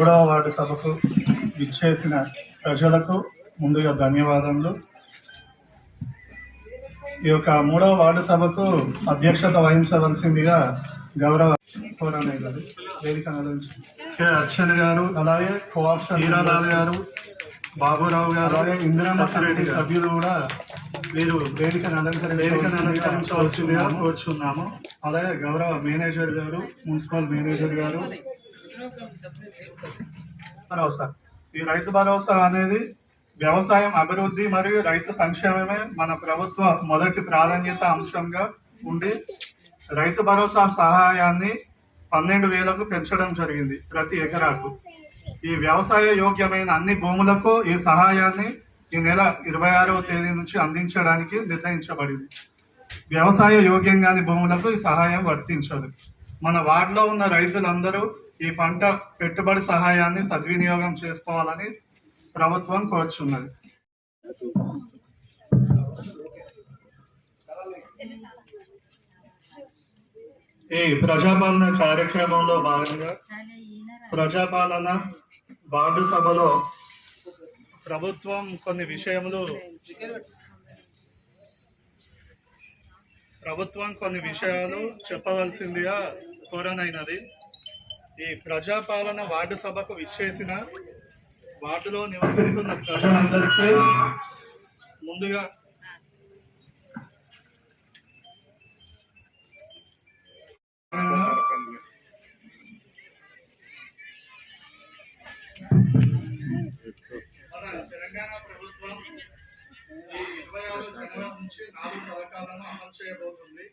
మూడవ వార్డు సభకు విచ్చేసిన ప్రజలకు ముందుగా ధన్యవాదములు. ఈ యొక్క మూడవ వార్డు సభకు అధ్యక్షత వహించవలసిందిగా గౌరవ గారు వేదిక కె. అర్చన గారు అలాగే కోఆప్షన్ హీరాలాల్ గారు బాబురావు గారు అలాగే ఇందిరామ రెడ్డి సభ్యులు కూడా మీరు వేదికను అలంకరి వేదికను అలంకరించవలసిందిగా కోరుచున్నాము. అలాగే గౌరవ మేనేజర్ గారు మున్సిపల్ మేనేజర్ గారు భరోసా ఈ రైతు భరోసా అనేది వ్యవసాయం అభివృద్ధి మరియు రైతు సంక్షేమమే మన ప్రభుత్వ మొదటి ప్రాధాన్యత అంశంగా ఉండి రైతు భరోసా సహాయాన్ని పన్నెండు వేలకు పెంచడం జరిగింది ప్రతి ఎకరాకు. ఈ వ్యవసాయ యోగ్యమైన అన్ని భూములకు ఈ సహాయాన్ని ఈ నెల ఇరవై ఆరవ తేదీ నుంచి అందించడానికి నిర్ణయించబడింది. వ్యవసాయ యోగ్యంగాని భూములకు ఈ సహాయం వర్తించదు. మన వార్డులో ఉన్న రైతులందరూ ఈ పంట పెట్టుబడి సహాయాన్ని సద్వినియోగం చేసుకోవాలని ప్రభుత్వం కోరుచున్నది. ఈ ప్రజాపాలన కార్యక్రమంలో భాగంగా ప్రజాపాలన వార్డు సభలో ప్రభుత్వం కొన్ని విషయములు ప్రభుత్వం కొన్ని విషయాలు చెప్పవలసిందిగా కోరనైనది. ఈ ప్రజాపాలన వార్డు సభకు విచ్చేసిన వార్డులో నివసిస్తున్న ప్రజలందరికీ ముందుగా మన తెలంగాణ ప్రభుత్వం ఈ ఇరవై ఆరు జనవరి నుంచి నాలుగు పథకాలను అమలు చేయబోతుంది.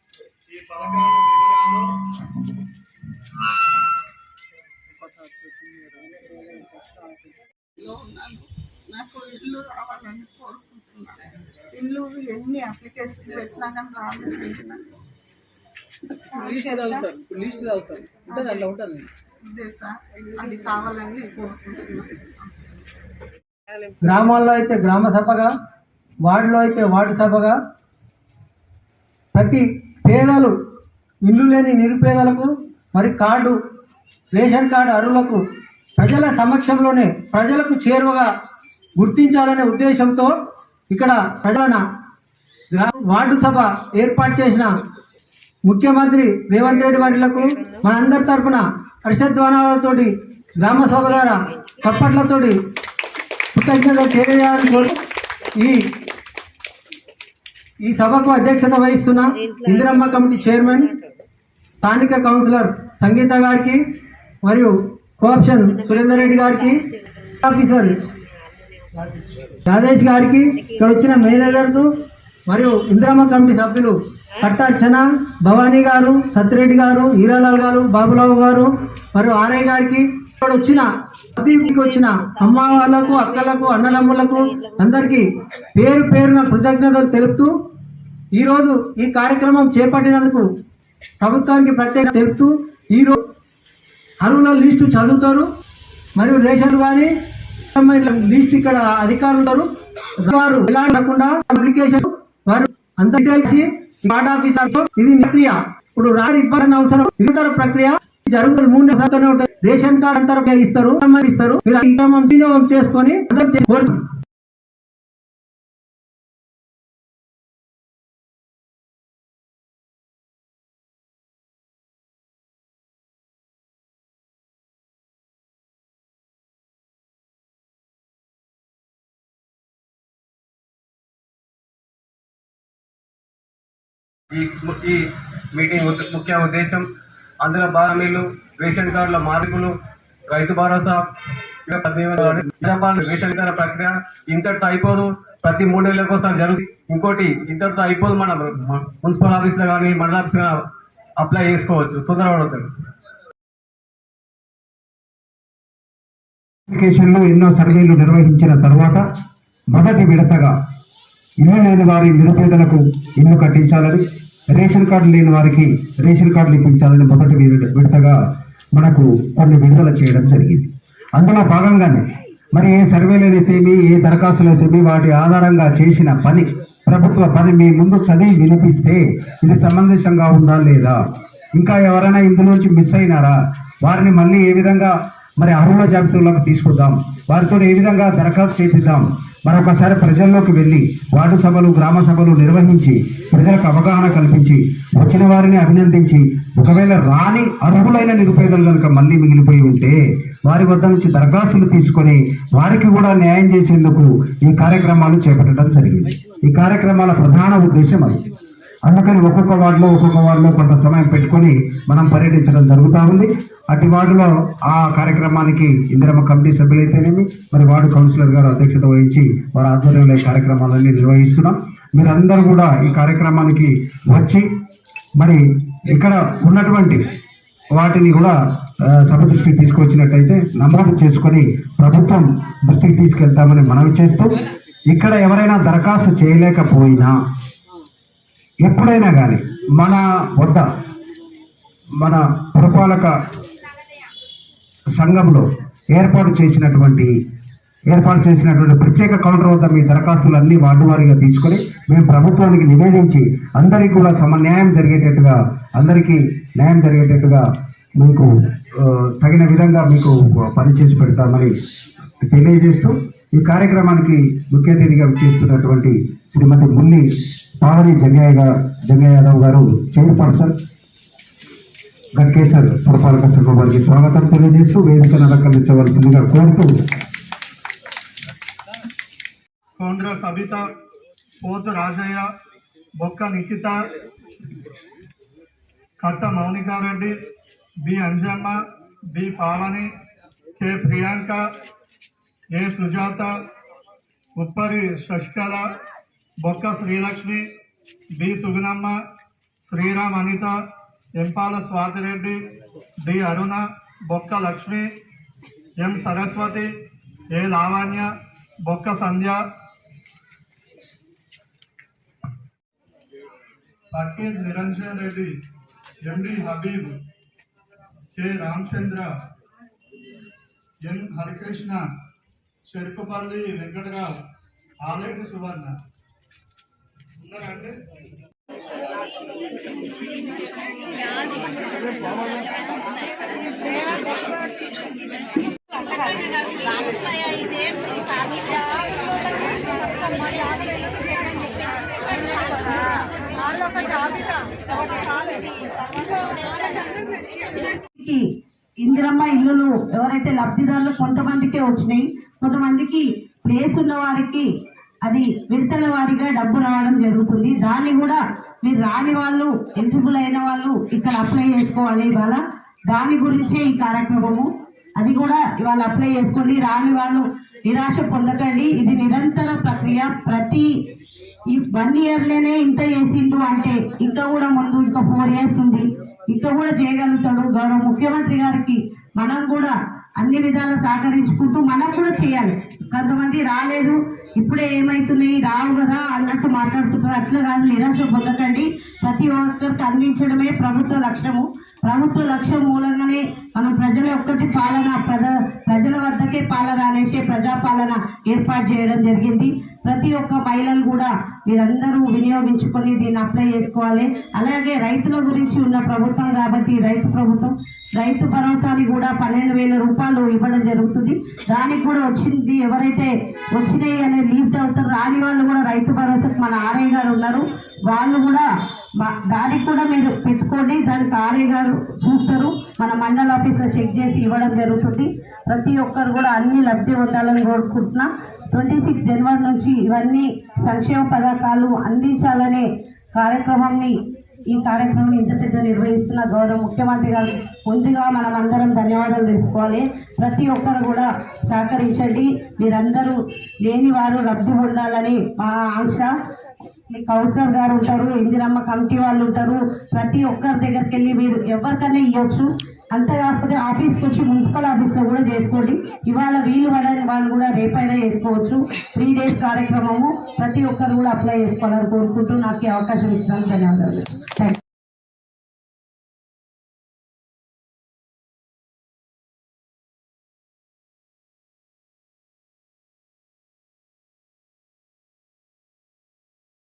ఇల్లు రావాలని కోరుకుంటున్నాను. ఇల్లు ఎన్ని అప్లికేషన్ పెట్టినా కానీ రాలేదు సార్. అది కావాలని కోరుకుంటున్నాను. గ్రామాల్లో అయితే గ్రామ సభగా వార్డులో అయితే వార్డు సభగా ప్రతి పేదలు ఇల్లు లేని నిరుపేదలకు మరి కార్డు రేషన్ కార్డు అర్హులకు ప్రజల సమక్షంలోనే ప్రజలకు చేరువగా గుర్తించాలనే ఉద్దేశంతో ఇక్కడ ప్రధాన గ్రా వార్డు సభ ఏర్పాటు చేసిన ముఖ్యమంత్రి రేవంత్ రెడ్డి వారిలకు మనందరి తరపున హర్షధ్వానాలతోటి గ్రామ సభ ద్వారా చప్పట్లతోటి కృతజ్ఞతలు తెలియజేయాలని కోరు ఈ ఈ సభకు అధ్యక్షత వహిస్తున్న ఇందిరమ్మ కమిటీ చైర్మన్ స్థానిక కౌన్సిలర్ సంగీత గారికి మరియు కోఆప్షన్ సురేందర్ రెడ్డి గారికి ఆఫీసర్ రాజేష్ గారికి ఇక్కడ వచ్చిన మేనేజర్లు మరియు ఇందిరమ్మ కమిటీ సభ్యులు కట్టార్చన భవానీ గారు సత్యరెడ్డి గారు హీరాలాల్ గారు బాబురావు గారు మరియు ఆర్ఐ గారికి ఇక్కడ వచ్చిన ప్రతికి వచ్చిన అమ్మ వాళ్ళకు అక్కలకు అన్నదమ్ములకు అందరికీ పేరు పేరున కృతజ్ఞతలు తెలుపుతూ ఈరోజు ఈ కార్యక్రమం చేపట్టినందుకు ప్రభుత్వానికి ప్రత్యేక తెలుపుతూ ఈరోజు అరువుల లిస్టు చదువుతారు మరియు రేషన్ కానీ లిస్ట్ ఇక్కడ అధికారులు ఉన్నారు. వారు ఎలా కాకుండా అప్లికేషన్ వారు అంత తెలిసి వార్డ్ ఆఫీసర్ ఇది ప్రక్రియ ఇప్పుడు రాని ఇబ్బంది అవసరం ఇతర ప్రక్రియ జరుగుతుంది. మూడు శాతంలో ఉంటుంది. రేషన్ కార్డు అంతా ఇస్తారు అమ్మాయి ఇస్తారు. మీరు ఈ క్రమం వినియోగం చేసుకొని ఈ ఈ మీటింగ్ ముఖ్య ఉద్దేశం అందులో భాగమీలు రేషన్ కార్డుల మార్పులు రైతు భరోసా ఇంకా పద్దెనిమిది రేషన్ కార్డు ప్రక్రియ ఇంతటితో అయిపోదు. ప్రతి మూడు నెలలకు ఒకసారి జరుగుతుంది. ఇంకోటి ఇంతటితో అయిపోదు మన. మున్సిపల్ ఆఫీస్లో కానీ మండల ఆఫీస్లో అప్లై చేసుకోవచ్చు. తొందరపడతారు అప్లికేషన్లు ఎన్నో సర్వేలు నిర్వహించిన తర్వాత మొదటి విడతగా ఇల్లు లేని వారి నిరుపేదలకు ఇల్లు కట్టించాలని రేషన్ కార్డు లేని వారికి రేషన్ కార్డులు ఇప్పించాలని మొదటి విడతగా మనకు కొన్ని విడుదల చేయడం జరిగింది. అందులో భాగంగానే మరి ఏ సర్వేలైతేమి ఏ దరఖాస్తులైతేమి వాటి ఆధారంగా చేసిన పని ప్రభుత్వ పని మీ ముందు చదివి వినిపిస్తే ఇది సమంజసంగా ఉందా లేదా? ఇంకా ఎవరైనా ఇందులోంచి మిస్ అయినారా? వారిని మళ్ళీ ఏ విధంగా మరి అర్హుల జాబితాలోకి తీసుకుందాం? వారితో ఏ విధంగా దరఖాస్తు చేపిద్దాం? మరొకసారి ప్రజల్లోకి వెళ్ళి వార్డు సభలు గ్రామ సభలు నిర్వహించి ప్రజలకు అవగాహన కల్పించి వచ్చిన వారిని అభినందించి ఒకవేళ రాని అర్హులైన నిరుపేదలు కనుక మళ్ళీ మిగిలిపోయి ఉంటే వారి వద్ద నుంచి దరఖాస్తులు తీసుకొని వారికి కూడా న్యాయం చేసేందుకు ఈ కార్యక్రమాలు చేపట్టడం జరిగింది. ఈ కార్యక్రమాల ప్రధాన ఉద్దేశం అది. అందుకని ఒక్కొక్క వార్డులో ఒక్కొక్క వార్డులో కొంత సమయం పెట్టుకొని మనం పర్యటించడం జరుగుతూ ఉంది. అటు వార్డులో ఆ కార్యక్రమానికి ఇందిరమ్మ కమిటీ సభ్యులైతేనేమి మరి వార్డు కౌన్సిలర్ గారు అధ్యక్షత వహించి వారి ఆధ్వర్యంలో ఈ కార్యక్రమాలన్నీ నిర్వహిస్తున్నాం. మీరందరూ కూడా ఈ కార్యక్రమానికి వచ్చి మరి ఇక్కడ ఉన్నటువంటి వాటిని కూడా సభ దృష్టికి తీసుకొచ్చినట్టయితే నమోదు చేసుకొని ప్రభుత్వం దృష్టికి తీసుకెళ్తామని మనవి చేస్తూ ఇక్కడ ఎవరైనా దరఖాస్తు చేయలేకపోయినా ఎప్పుడైనా కానీ మన వద్ద మన పురపాలక సంఘంలో ఏర్పాటు చేసినటువంటి ఏర్పాటు చేసినటువంటి ప్రత్యేక కౌంటర్ వద్ద మీ దరఖాస్తులన్నీ వార్డు వారీగా తీసుకొని మేము ప్రభుత్వానికి నివేదించి అందరికీ కూడా సమన్యాయం జరిగేటట్టుగా అందరికీ న్యాయం జరిగేటట్టుగా మీకు తగిన విధంగా మీకు పనిచేసి పెడతామని తెలియజేస్తూ ఈ కార్యక్రమానికి ముఖ్య అతిథిగా చేస్తున్నటువంటి శ్రీమతి ముల్లి పావని జంగయ్య జంగయ్య యాదవ్ గారు చైర్పర్సన్ గట్కేసర్ పురపాలక సంఘం వారికి స్వాగతం తెలియజేస్తూ వేదికను అలంకరించవలసిందిగా కోరుతూ కొండ్ర సబిత పోతు Rajaiah Bokka Nikhitha Katta Mounika Reddy B Anjamma B Palani K Priyanka A Sujatha Uppari Sasikala Bokka Srilakshmi B Sugunamma Sriram Anitha Empala Swathi Reddy D Aruna Bokka Lakshmi M Saraswathi A Lavanya Bokka Sandhya. Fakir Niranjan Reddy MD Habib K Ramachandra N Harikrishna Cherukupalli Venkatarao Aleti Suvarna. Indiramma ఇల్లులు ఎవరైతే లబ్ధిదారులు కొంతమందికే వచ్చినాయి కొంతమందికి place ఉన్న వారికి అది విడతల వారిగా డబ్బు రావడం జరుగుతుంది. దాన్ని కూడా మీరు రాని వాళ్ళు ఎలిజిబుల్ అయిన వాళ్ళు ఇక్కడ అప్లై చేసుకోవాలి ఇవాళ. దాని గురించే ఈ కార్యక్రమము. అది కూడా ఇవాళ అప్లై చేసుకోండి. రాని వాళ్ళు నిరాశ పొందకండి. ఇది నిరంతర ప్రక్రియ. ప్రతి ఈ వన్ ఇయర్లోనే ఇంత చేసిండు అంటే ఇంకా కూడా ముందు ఇంకా ఫోర్ ఇయర్స్ ఉంది. ఇంకా కూడా చేయగలుగుతాడు. గౌరవ ముఖ్యమంత్రి గారికి మనం కూడా అన్ని విధాలు సహకరించుకుంటూ మనం కూడా చేయాలి. కొంతమంది రాలేదు. ఇప్పుడే ఏమైతున్నాయి? రావు కదా అన్నట్టు మాట్లాడుతున్నారు. అట్లా కాదు నిరాశ పొందకండి. ప్రతి ఒక్కరికి అందించడమే ప్రభుత్వ లక్ష్యము. ప్రభుత్వ లక్ష్యం మూలంగానే మనం ప్రజల ఒక్కటి పాలన ప్రజ ప్రజల వద్దకే పాలన అనేసి ప్రజాపాలన ఏర్పాటు చేయడం జరిగింది. ప్రతి ఒక్క మహిళను కూడా మీరందరూ వినియోగించుకొని దీన్ని అప్లై చేసుకోవాలి. అలాగే రైతుల గురించి ఉన్న ప్రభుత్వం కాబట్టి రైతు ప్రభుత్వం రైతు భరోసాని కూడా పన్నెండు వేల రూపాయలు ఇవ్వడం జరుగుతుంది. దానికి కూడా వచ్చింది ఎవరైతే వచ్చినాయి అనేది లీజ్ అవుతారు రాని వాళ్ళు కూడా రైతు భరోసాకు మన ఆర్ఐ గారు ఉన్నారు. వాళ్ళు కూడా దానికి కూడా మీరు పెట్టుకోండి. దానికి ఆర్ఐ గారు చూస్తారు. మన మండల ఆఫీస్లో చెక్ చేసి ఇవ్వడం జరుగుతుంది. ప్రతి ఒక్కరు కూడా అన్ని లబ్ధి ఉండాలని కోరుకుంటున్నా. ట్వంటీ సిక్స్ జనవరి నుంచి ఇవన్నీ సంక్షేమ పథకాలు అందించాలనే కార్యక్రమాన్ని ఈ కార్యక్రమం ఇంత పెద్ద నిర్వహిస్తున్న గౌరవ ముఖ్యమంత్రి గారు ముందుగా మనం అందరం ధన్యవాదాలు తెలుసుకోవాలి ప్రతి ఒక్కరు కూడా సహకరించండి. మీరందరూ లేని వారు లబ్ధి పొందాలని మా ఆంక్ష మీ కౌన్సిలర్ గారు ఉంటారు ఇందిరమ్మ కమిటీ వాళ్ళు ఉంటారు. ప్రతి ఒక్కరి దగ్గరికి వెళ్ళి మీరు ఎవరికైనా ఇవ్వచ్చు. అంత కాకపోతే ఆఫీస్కి వచ్చి మున్సిపల్ ఆఫీస్లో కూడా చేసుకోండి. ఇవాళ వీలు పడని వాళ్ళు కూడా రేపైనా చేసుకోవచ్చు. త్రీ డేస్ కార్యక్రమము ప్రతి ఒక్కరు కూడా అప్లై చేసుకోవాలని కోరుకుంటూ నాకు అవకాశం ఇచ్చినందుకు ధన్యవాదాలు. థ్యాంక్